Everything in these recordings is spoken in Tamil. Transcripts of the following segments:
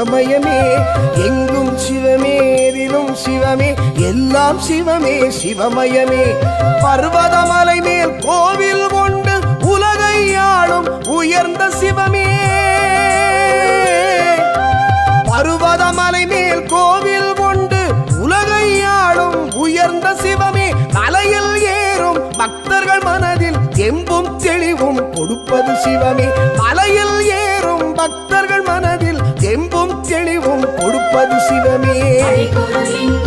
சிவமயமே எங்கும் சிவமேதிலும் சிவமே எல்லாம் சிவமே சிவமயமே. பர்வதமலை மேல் கோவில் கொண்டு உலகை ஆளும் உயர்ந்த சிவமே. பருவதமலை மேல் கோவில் கொண்டு உலகை ஆளும் உயர்ந்த சிவமே. மலையில் ஏறும் பக்தர்கள் மனதில் எம்பும் தெளிவும் கொடுப்பது சிவமே. மலையில் ஏறும் பக்தர்கள் தெளிவும் கொடுப்பது சிவமே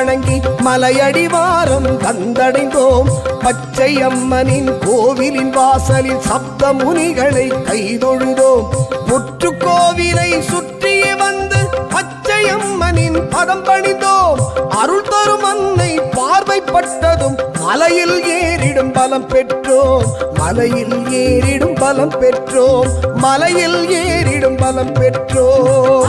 வணங்கி மலையடிவாரம் வந்தடைந்தோம் பச்சை அம்மனின் கோவிலின் வாசலில் சப்த முனிகளை கைதொழுதோம். முற்று கோவிலை சுற்றியே வந்து பச்சை அம்மனின் பதம் பணிந்தோம். அருள் தரும் அன்னை பார்வைப்பட்டதும் மலையில் ஏறிடும் பலம் பெற்றோம். மலையில் ஏறிடும் பலம் பெற்றோம். மலையில் ஏறிடும் பலம் பெற்றோம்.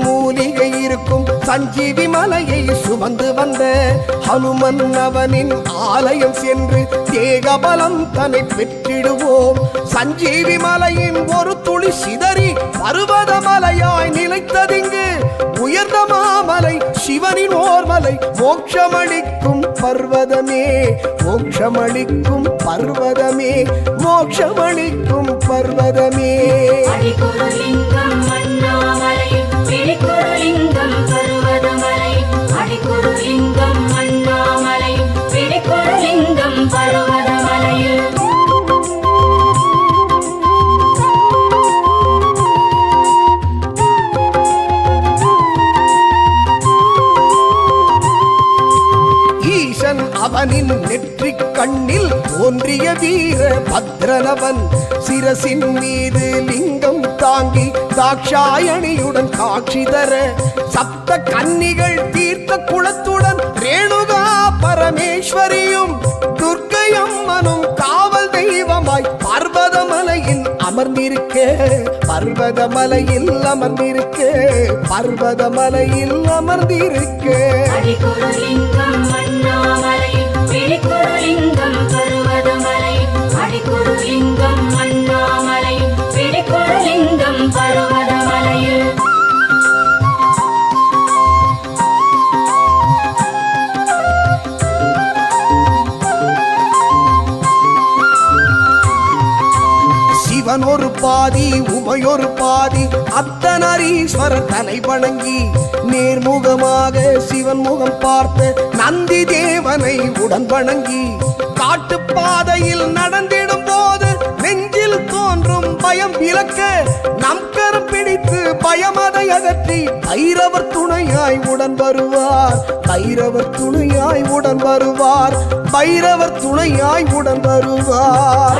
சஞ்சீவி மலையை சுமந்து வந்த ஹனுமன் அவனின் ஆலயம் சென்று தேகபலம் தன்னை பெற்றிடுவோம். சஞ்சீவி மலையின் ஒரு துளி சிதறி பருவத மலையாய் நிலைத்ததிங்கு. உயர்ந்த மாமலை சிவனின் ஓர்மலை மோட்சமளிக்கும் பர்வதமே மோட்சமளிக்கும் பர்வதமே மோட்சமளிக்கும் பர்வதமே. தோன்றிய வீர பத்ரனவன் சிரசின் மீது லிங்கம் தாங்கி தாக்ஷாயணியுடன் காட்சி தர சப்த கன்னிகள் தீர்த்த குளத்துடன் ரேணுகா பரமேஸ்வரியும் துர்க்கையம்மனும் காவல் தெய்வமாய் பர்வதமலையில் அமர்ந்திருக்க பர்வதமலையில் அமர்ந்திருக்க பர்வதமலையில் அமர்ந்திருக்க. ஒரு பாதி அத்தனரீஸ்வரர் தலை வணங்கி நேர்முகமாக சிவன் முகம் பார்த்து நந்தி தேவனை உடன் வணங்கி காட்டு பாதையில் நடந்திடும் போது நெஞ்சில் தோன்றும் பயம் விளக்க நம் கரம் பிடித்து பயமதை அகற்றி பைரவர் துணையாய் உடன் வருவார். பைரவர் துணையாய் உடன் வருவார். பைரவர் துணையாய் உடன் வருவார்.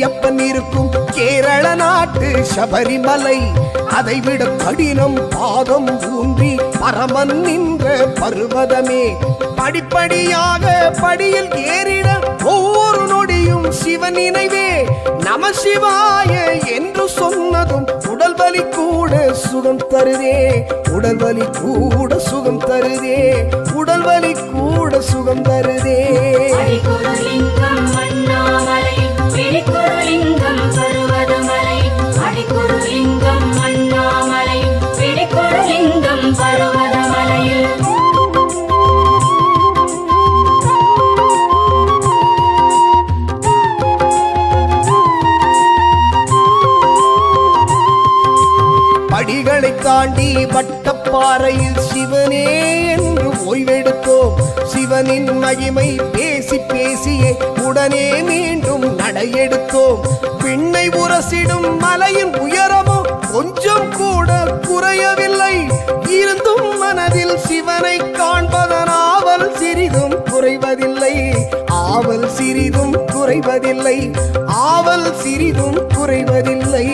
ஐயப்பன் இருக்கும் கேரள நாட்டு சபரிமலை. அதைவிட கடினம் பாதம் ஊன்றி பரமன் நின்ற பருவதமே. படிப்படியாக படியில் ஏறிட ஒவ்வொரு நொடியும் சிவ நினைவே நம சிவாய என்று சொன்னதும் உடல் வலி கூட சுகம் தருதே. உடல் வலி கூட சுகம் தருதே. உடல் வலி கூட சுகம் தருதே. அடிக்குருலிங்கம் பிடிக்குருலிங்கம் பருவதமலை அடிக்குருலிங்கம் அண்ணாமலை பிடிக்குருலிங்கம் பருவதமலையில். படிகளை தாண்டி வட்டப்பாறையில் சிவனே என்று ஓய்வெடுத்தோம். சிவனின் மகிமை பே பேசி பேசியே உடனே மீண்டும் நடையெடுத்தோம். பின்னை உரசிடும் மலையின் உயரமோ கொஞ்சம் கூட குறையவில்லை. இருந்தும் மனதில் சிவனை காண்பதன் ஆவல் சிறிதும் குறைவதில்லை. ஆவல் சிறிதும் குறைவதில்லை. ஆவல் சிறிதும் குறைவதில்லை.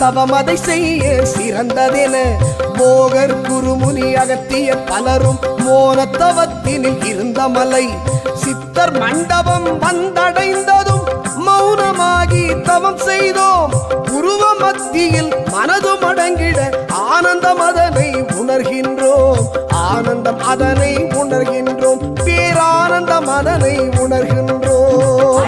தவம் அதை செய்ய சிறந்ததென போகர் குருமுனி அகத்திய பலரும் மோனத்தவத்தினில் இருந்த மலை சித்தர் மண்டபம் வந்தடைந்ததும் மௌனமாகி தவம் செய்தோம். உருவ மத்தியில் மனதும் அடங்கிட ஆனந்தம் அதனை உணர்கின்றோம். ஆனந்தம் அதனை உணர்கின்றோம். பேரானந்தம் அதனை உணர்கின்றோம்.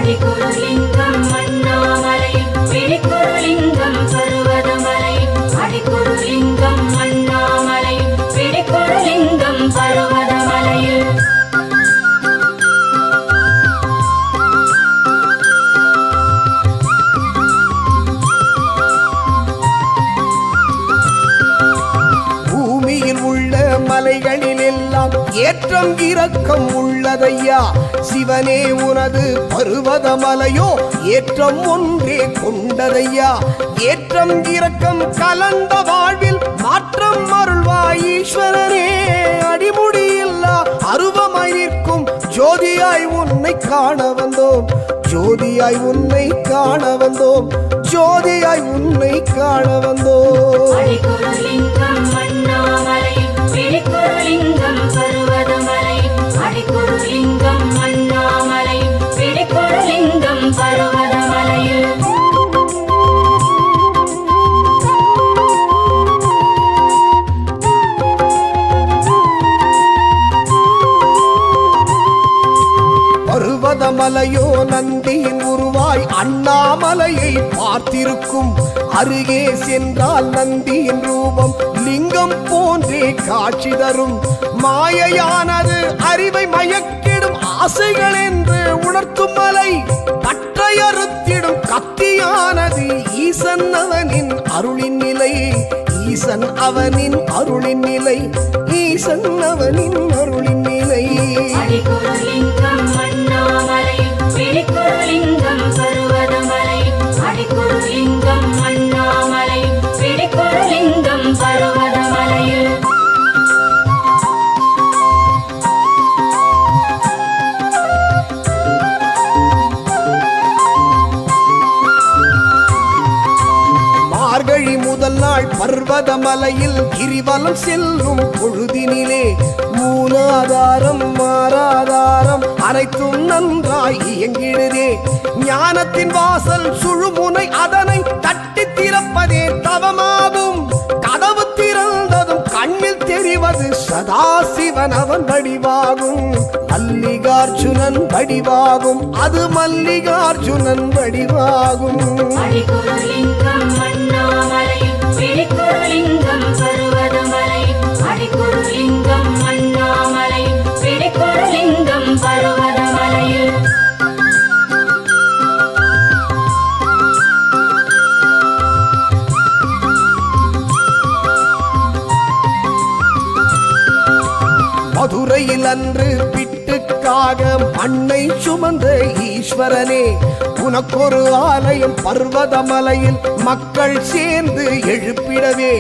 ஏற்றம் இறக்கம் உள்ளதையா? சிவனே உனது பருவதமலையோ ஏற்றம் ஒன்றே கொண்டதையா? ஏற்றம் இறக்கம் கலந்த வாழ்வில் மாற்றம் அருள்வாய் ஈஸ்வரனே. அடிமுடியில்லா அருவமாய் நிற்கும் ஜோதியாய் உன்னை காண வந்தோம். ஜோதியாய் உன்னை காண வந்தோம். ஜோதியாய் உன்னை காண வந்தோம். அடிக்குருலிங்கம் அண்ணாமலை பிடிக்குருலிங்கம் பர்வதமலை அடிக்குருலிங்கம் அண்ணாமலை பிடிக்குருலிங்கம் பருவதமலையோ நந்தியின் உருவாய் அண்ணாமலையை பார்த்திருக்கும் அருகே சென்றால் நந்தியின் ரூபம் லிங்கம் போன்றே காட்சி தரும். மாயையானது அறிவை மயக்கிடும் ஆசைகள் என்று உணர்த்தும் மலை. பற்றையறுத்திடும் கத்தியானது ஈசன் அவனின் அருளின் நிலை. ஈசன் அவனின் அருளின் நிலை. ஈசன் அவனின் அருளின் காலம் செல்லும் பொழுதினிலே மூலாதாரம் மாறாதாரம் அனைத்தும் நன்றாய் இயங்கிடுதே. ஞானத்தின் வாசல் சுழுமுனை அதனை தட்டி திறப்பதே தவமாகும். கதவு திறந்ததும் கண்ணில் தெரிவது சதாசிவன் அவன் வடிவாகும். மல்லிகார்ஜுனன் வடிவாகும் அது மல்லிகார்ஜுனன் வடிவாகும். அடிக்குருலிங்கம் அண்ணாமலை பிடிக்குருலிங்கம் பர்வதமலை மண்ணை சுமந்த ஈஸ்வரனே உனக்கொரு ஆலயம் பர்வதமலையில் மக்கள் சேர்ந்து எழுப்பிடவே.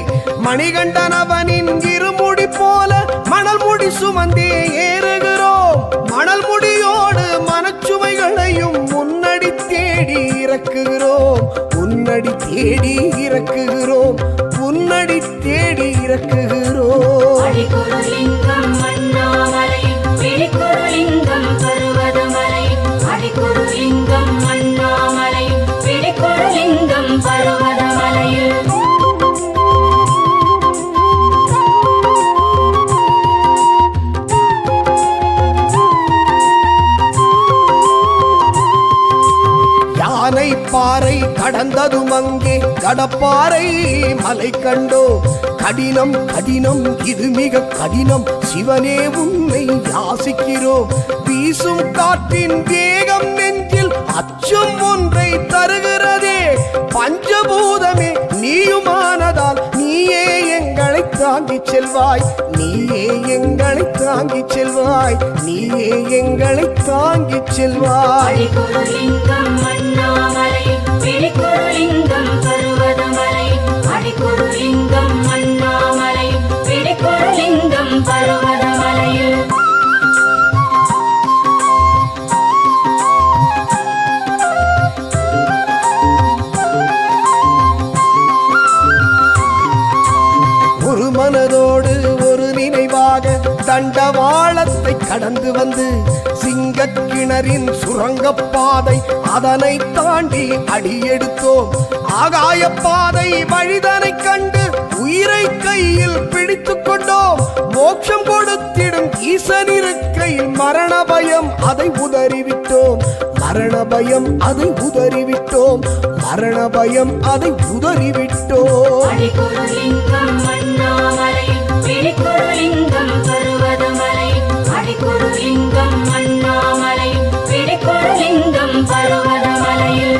மணிகண்டனவனின் இருமுடி போல மணல் முடி சுமந்தே ஏறுகிறோம். மணல் முடியோடு மனச்சுமைகளையும் முன்னடி தேடி இறக்குகிறோம். முன்னடி தேடி இறக்குகிறோம். கடந்ததும் அங்கே கடப்பாறை மலை கண்டோ. கடினம் கடினம் இது மிக கடினம். சிவனே உன்னை யாசிக்கிறோம். வீசும் காற்றின் வேகம் நெஞ்சில் அச்சம் ஒன்றை தருகிறதே. பஞ்சபூதமே நீயுமானதால் நீயே எங்களை தாங்கி செல்வாய். நீயே எங்களை தாங்கி செல்வாய். நீயே எங்களை தாங்கி செல்வாய். அடிக்குருலிங்கம் கடலை கடந்து வந்து சிங்கக் கிணறின் சுரங்கப்பாதை அதனை தாண்டி அடியெடுத்தோம் ஆகாய பாதை வழிதனை கண்டு உயிரை கையில் பிடித்துக் கொண்டோம். மோட்சம் கொடுத்திடும் ஈசனிருக்கையில் மரண பயம் அதை உதறிவிட்டோம். மரண பயம் அதை உதறிவிட்டோம். மரண பயம் அதை உதறிவிட்டோம். அண்ணாமலை பருவதமலையில்.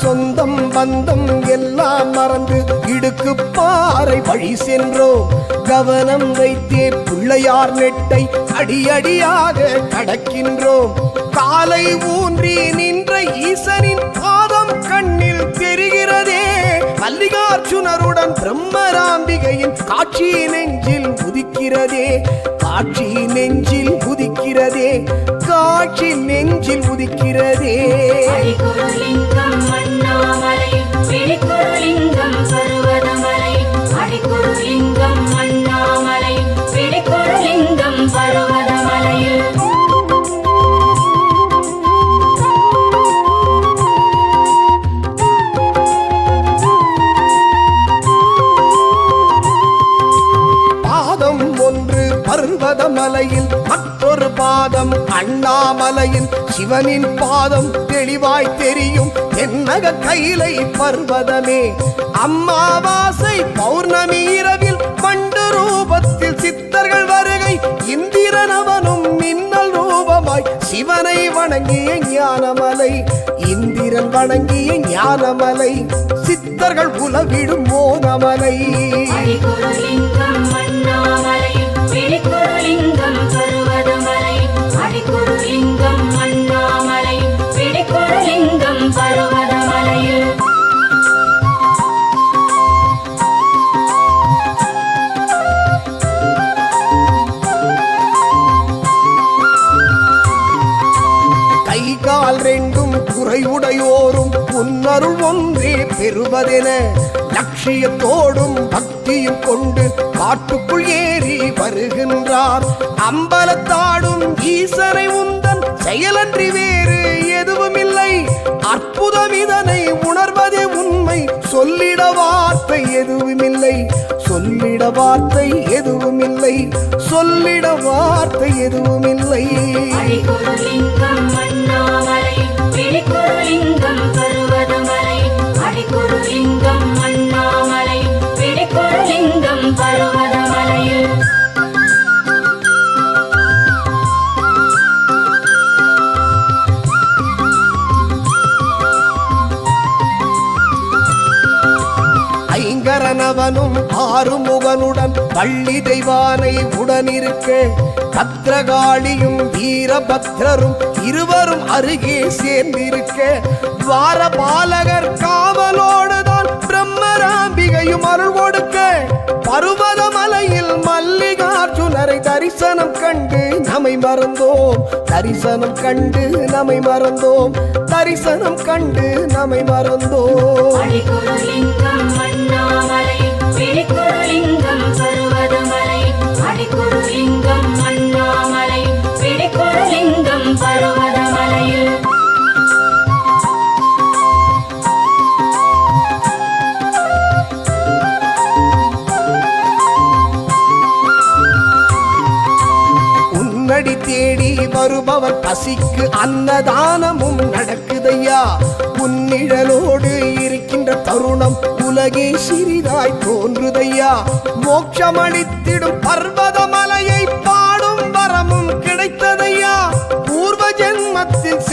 சொந்தம் பந்தம் எல்லாம் மறந்து இடுக்கு பாறை வழி சென்றோம். கவனம் வைத்தே பிள்ளையார் நெட்டை அடியடியாக கடக்கின்றோம். காலை ஊன்றி என்ற ஈசனின் பாதம் கண்ணில் தெரிகிறதே மல்லிகார்ஜுனருடன் பிரம்மராம்பிகையின் காட்சி நெஞ்சில் உதிக்கிறதே. காட்சி நெஞ்சில் உதிக்கிறதே. காட்சி நெஞ்சில் உதிக்கிறதே. அடிக்குருலிங்கம் சிவனின் பாதம் தெளிவாய் தெரியும். என்னக கைலை பர்வதமே. அம்மாவாசை பௌர்ணமி இரவில் பண்டு ரூபத்தில் சித்தர்கள் வருகை. இந்திரனவனும் மின்னல் ரூபமாய் சிவனை வணங்கிய ஞானமலை. இந்திரன் வணங்கிய ஞானமலை சித்தர்கள் உலவிடும் மோகமலை. அடிக்குருலிங்கம் குறைவுடையோரும் உன்னருள் ஒன்றே பெறுவதென லட்சியத்தோடும் பக்தியும் கொண்டு காட்டுக்குள் ஏறி வருகின்றார். அம்பலத்தாடும் ஈசனை உந்தன் செயலன்றி வேறு எதுவுமில்லை. அற்புதம் இதனை உணர்வதே உண்மை. சொல்லிட வார்த்தை எதுவுமில்லை. சொல்லிட வார்த்தை எதுவுமில்லை. சொல்லிட வார்த்தை எதுவுமில்லை. அருமுகனுடன் ஆறுமுகனுடன் பள்ளி தெய்வானை உடனிருக்க பத்ரகாளியும் வீரபத்ரரும் இருவரும் அருகே சேர்ந்திருக்க துவாரபாலகர் காவலோடுதான் பிரம்மராம்பிகையும் அருள் கொடுக்க பருவதமலையில் மல்லிகார்ஜுனரை தரிசனம் கண்டு நம்மை மறந்தோம். தரிசனம் கண்டு நம்மை மறந்தோம். தரிசனம் கண்டு நம்மை மறந்தோம். அடிக்குருலிங்கம் உன்னடி தேடி வருபவர் பசிக்கு அன்னதானமும் நடக்குதையா? புன்னிழலோடு இருக்கின்ற தருணம் உலகேஸ்வரிதாய் தோன்றுதையா? மோட்சமளித்திடும் பர்வதமலையை பாடும் வரமும் கிடைத்ததையா? பூர்வ ஜென்மத்தில்